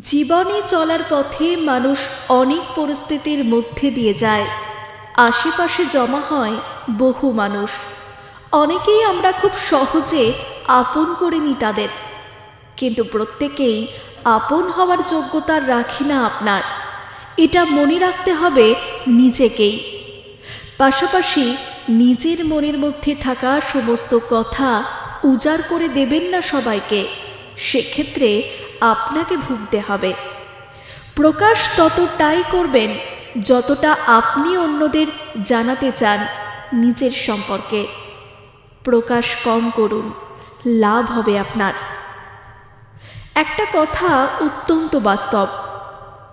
জীবনে চলার পথে মানুষ অনেক পরিস্থিতির মধ্যে দিয়ে যায়। আশেপাশে জমা হয় বহু মানুষ। অনেকেই আমরা খুব সহজে আপন করে নিই তাদের। কিন্তু প্রত্যেকেই আপন হওয়ার যোগ্যতা রাখি না আপনার। এটা মনে রাখতে হবে নিজেকেই। পাশাপাশি নিজের মনের মধ্যে থাকা সমস্ত কথা উজাড় করে দেবেন না সবাইকে। সেক্ষেত্রে আপনাকে ভুগতে হবে। প্রকাশ ততটাই করবেন যতটা আপনি অন্যদের জানাতে চান নিজের সম্পর্কে। প্রকাশ কম করুন, লাভ হবে আপনার। একটা কথা অত্যন্ত বাস্তব,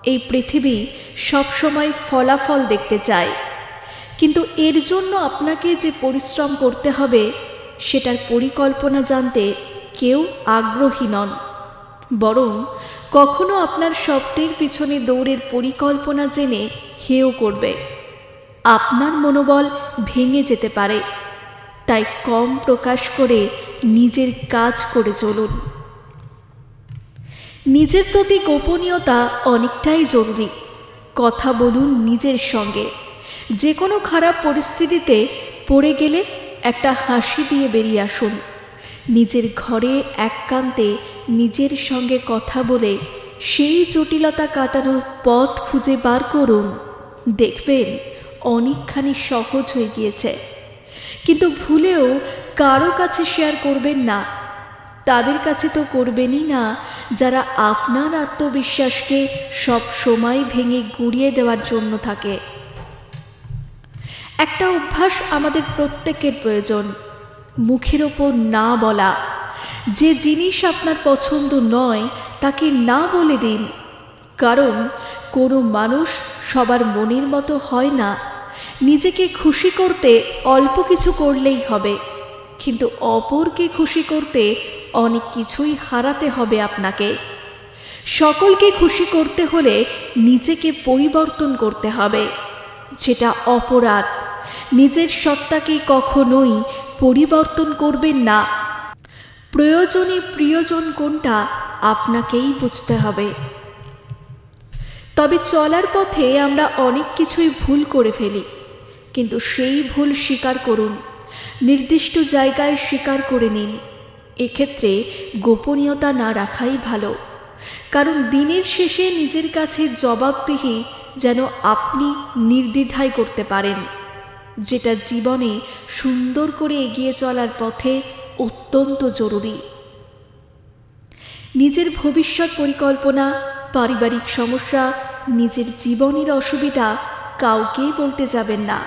এই পৃথিবী সবসময় ফলাফল দেখতে চায়। কিন্তু এর জন্য আপনাকে যে পরিশ্রম করতে হবে, সেটার পরিকল্পনা জানতে কেউ আগ্রহী নন। বরং কখনো আপনার স্বপ্নের পিছনে দৌড়ের পরিকল্পনা জেনে হেও করবে। আপনার মনোবল ভেঙে যেতে পারে। তাই কম প্রকাশ করে নিজের কাজ করে চলুন। নিজের প্রতি গোপনীয়তা অনেকটাই জরুরি। কথা বলুন নিজের সঙ্গে। যে কোনো খারাপ পরিস্থিতিতে পড়ে গেলে একটা হাসি দিয়ে বেরিয়ে আসুন। নিজের ঘরে একান্তে নিজের সঙ্গে কথা বলে সেই জটিলতা কাটানোর পথ খুঁজে বার করুন। দেখবেন অনেকখানি সহজ হয়ে গিয়েছে। কিন্তু ভুলেও কারও কাছে শেয়ার করবেন না। তাদের কাছে তো করবেনই না, যারা আপনার আত্মবিশ্বাসকে সব সময় ভেঙে গুড়িয়ে দেওয়ার জন্য থাকে। একটা অভ্যাস আমাদের প্রত্যেকের প্রয়োজন। মুখের ওপর না বলা। যে জিনিস আপনার পছন্দ নয়, তাকে না বলে দিন। কারণ কোনো মানুষ সবার মনের মতো হয় না। নিজেকে খুশি করতে অল্প কিছু করলেই হবে। কিন্তু অপরকে খুশি করতে অনেক কিছুই হারাতে হবে আপনাকে। সকলকে খুশি করতে হলে নিজেকে পরিবর্তন করতে হবে। যেটা অপরাধ। নিজের সত্তাকে কখনোই পরিবর্তন করবেন না। প্রয়োজনে প্রিয়জন কোনটা আপনাকেই বুঝতে হবে। তবে চলার পথে আমরা অনেক কিছুই ভুল করে ফেলি, কিন্তু সেই ভুল স্বীকার করুন, নির্দিষ্ট জায়গায় স্বীকার করে নিন। এক্ষেত্রে গোপনীয়তা না রাখাই ভালো, কারণ দিনের শেষে নিজের কাছে জবাববিহি যেন আপনি নির্দ্বিধায় করতে পারেন, যেটা জীবনে সুন্দর করে এগিয়ে চলার পথে অত্যন্ত জরুরি। নিজের ভবিষ্যৎ পরিকল্পনা, পারিবারিক সমস্যা, নিজের জীবনের অসুবিধা কাউকেই বলতে যাবেন না।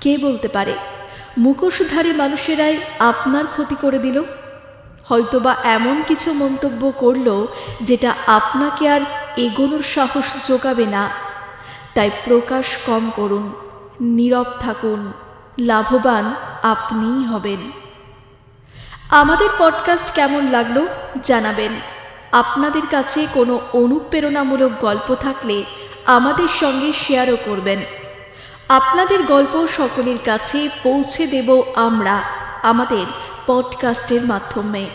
কে বলতে পারে? মুখোশধারী মানুষেরাই আপনার ক্ষতি করে দিল? হয়তোবা এমন কিছু মন্তব্য করল যেটা আপনাকে আর এগোনোর সাহস যোগাবে না। তাই প্রকাশ কম করুন, নীরব থাকুন, লাভবান আপনিই হবেন। আমাদের পডকাস্ট কেমন লাগল জানাবেন। আপনাদের কাছে কোনো অনুপ্রেরণামূলক গল্প থাকলে আমাদের সঙ্গে শেয়ারও করবেন। আপনাদের গল্প সকলের কাছে পৌঁছে দেব আমরা, আমাদের পডকাস্টের মাধ্যমে।